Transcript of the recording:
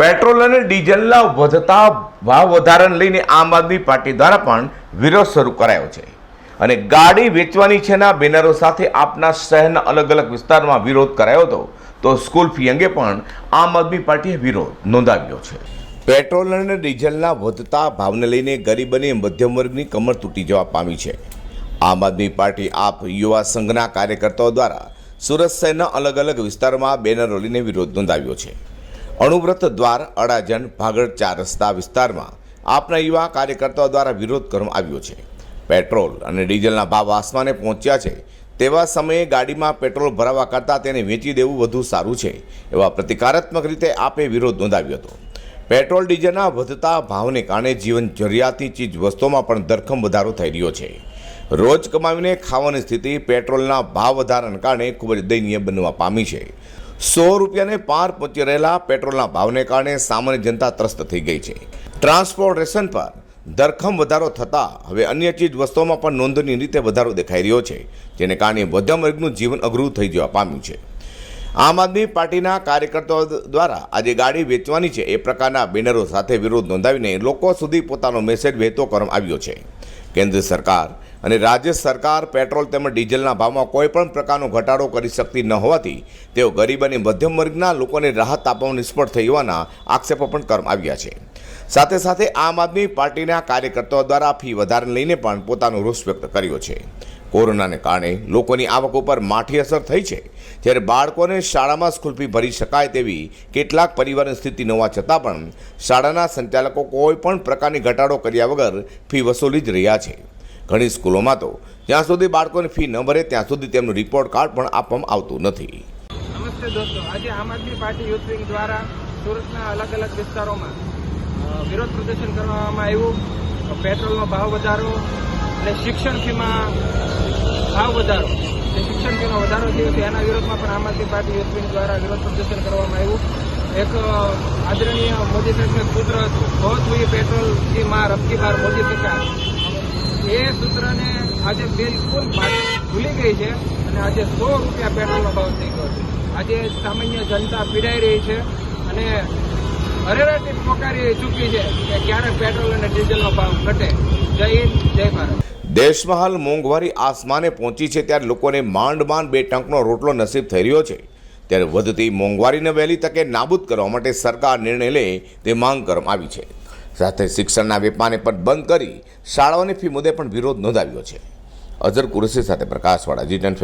Petrol અને ડીઝલના વધતા ભાવ વધારાને લઈને આમ આદમી પાર્ટી દ્વારા પણ વિરોધ શરૂ કરાયો છે. અને ગાડી વેચવાની છેના બેનરો સાથે આપના શહેરના અલગ અલગ વિસ્તારમાં વિરોધ કરાયો હતો, તો સ્કૂલ ફી અંગે પણ આમ આદમી પાર્ટીએ વિરોધ નોંધાવ્યો છે. પેટ્રોલ અને ડીઝલના વધતા ભાવને લઈને ગરીબ અને મધ્યમ વર્ગની કમર તૂટી જવા પામી છે. આમ આદમી પાર્ટી આપ યુવા સંઘના કાર્યકર્તાઓ દ્વારા સુરત શહેરના અલગ અલગ વિસ્તારમાં બેનરો લઈને વિરોધ નોંધાવ્યો છે. અણુવ્રત દ્વાર, અડાજણ, ભાગળ ચાર રસ્તા વિસ્તારમાં આપના યુવા કાર્યકર્તાઓ દ્વારા વિરોધ કરવામાં આવ્યો છે. પેટ્રોલ અને ડીઝલના ભાવ આસમાને પહોંચ્યા છે. તેવા સમયે ગાડીમાં પેટ્રોલ ભરાવા કરતાં તેને વેચી દેવું વધુ સારું છે, એવા પ્રતિકારાત્મક રીતે આપે વિરોધ નોંધાવ્યો હતો. પેટ્રોલ ડીઝલના વધતા ભાવને કારણે જીવન જરૂરિયાતની ચીજ વસ્તુઓમાં પણ ધરખમ વધારો થઈ રહ્યો છે. રોજ કમાવીને ખાવાની સ્થિતિ પેટ્રોલના ભાવ વધારાને કારણે ખૂબ જ દયનીય બનવા પામી છે. સો રૂપિયાને પાર પહોંચી રહેલા પેટ્રોલના ભાવને કારણે સામાન્ય જનતા ત્રસ્ત થઈ ગઈ છે. ટ્રાન્સપોર્ટેશન પર ધરખમ વધારો થતાં હવે અન્ય ચીજ વસ્તુઓમાં પણ નોંધનીય રીતે વધારો દેખાઈ રહ્યો છે, જેને કારણે મધ્યમ વર્ગનું જીવન અઘરું થઈ જવા પામ્યું છે. આમ આદમી પાર્ટીના કાર્યકર્તાઓ દ્વારા આજે ગાડી વેચવાની છે એ પ્રકારના બેનરો સાથે વિરોધ નોંધાવીને લોકો સુધી પોતાનો મેસેજ વહેતો કરવામાં આવ્યો છે. કેન્દ્ર સરકાર અને રાજ્ય સરકાર પેટ્રોલ તેમજ ડીઝલના ભાવમાં કોઈ પણ પ્રકારનો ઘટાડો કરી શકતી ન હોવાથી તેઓ ગરીબ અને મધ્યમ વર્ગના લોકોને રાહત આપવામાં નિષ્ફળ થઈ હોવાના આક્ષેપો પણ કરવામાં આવ્યા છે. સાથે સાથે આમ આદમી પાર્ટીના કાર્યકર્તાઓ દ્વારા ફી વધારાને લઈને પણ પોતાનો રોષ વ્યક્ત કર્યો છે. કોરોનાને કારણે લોકોની આવક ઉપર માઠી અસર થઈ છે. જ્યારે બાળકોને શાળામાં સ્કૂલ ફી ભરી શકાય તેવી કેટલાક પરિવારની સ્થિતિ ન હોવા છતાં પણ શાળાના સંચાલકો કોઈ પણ પ્રકારની ઘટાડો કર્યા વગર ફી વસૂલી જ રહ્યા છે. ઘણી સ્કૂલોમાં તો જ્યાં સુધી બાળકોને ફી ન ભરે, ત્યાં સુધી તેમનું રિપોર્ટ કાર્ડ પણ આપવામાં આવતું નથી. નમસ્તે દોસ્તો. આજે આમ આદમી પાર્ટી યુથ વિંગ દ્વારા સુરતના અલગ અલગ વિસ્તારોમાં વિરોધ પ્રદર્શન કરવામાં આવ્યું. પેટ્રોલનો ભાવ વધારો અને શિક્ષણ ફીમાં ભાવ વધારો. જે શિક્ષણ ફીનો વધારો થયો છે, એના વિરોધમાં પણ આમ આદમી પાર્ટી યુથ વિંગ દ્વારા વિરોધ પ્રદર્શન કરવામાં આવ્યું. એક આદરણીય મોદી સાહેબનું સૂત્ર હતું. બહુ જોઈએ પેટ્રોલ કી માર અબકી બાર મોદી સરકાર. એ સૂત્રને આજે બિલકુલ ભૂલી ગઈ છે અને આજે સો રૂપિયા પેટ્રોલનો ભાવ થઈ ગયો છે. આજે સામાન્ય જનતા પીડાઈ રહી છે અને અરેરાટી પોકારી ચૂકી છે કે ક્યારે પેટ્રોલ અને ડીઝલનો ભાવ ઘટે. જય હિન્દ, જય ભારત. દેશમાં હાલ મોંઘવારી આસમાને પહોંચી છે ત્યારે લોકોને માંડ માંડ બે ટંકનો રોટલો નસીબ થઈ રહ્યો છે. ત્યારે વધતી મોંઘવારીને વહેલી તકે નાબૂદ કરવા માટે સરકાર નિર્ણય લે તે માંગ કરવામાં આવી છે. સાથે શિક્ષણના વેપારને પણ બંધ કરી શાળાઓની ફી મુદ્દે પણ વિરોધ નોંધાવ્યો છે. અઝર કુરેશી સાથે પ્રકાશવાળા જી ટેન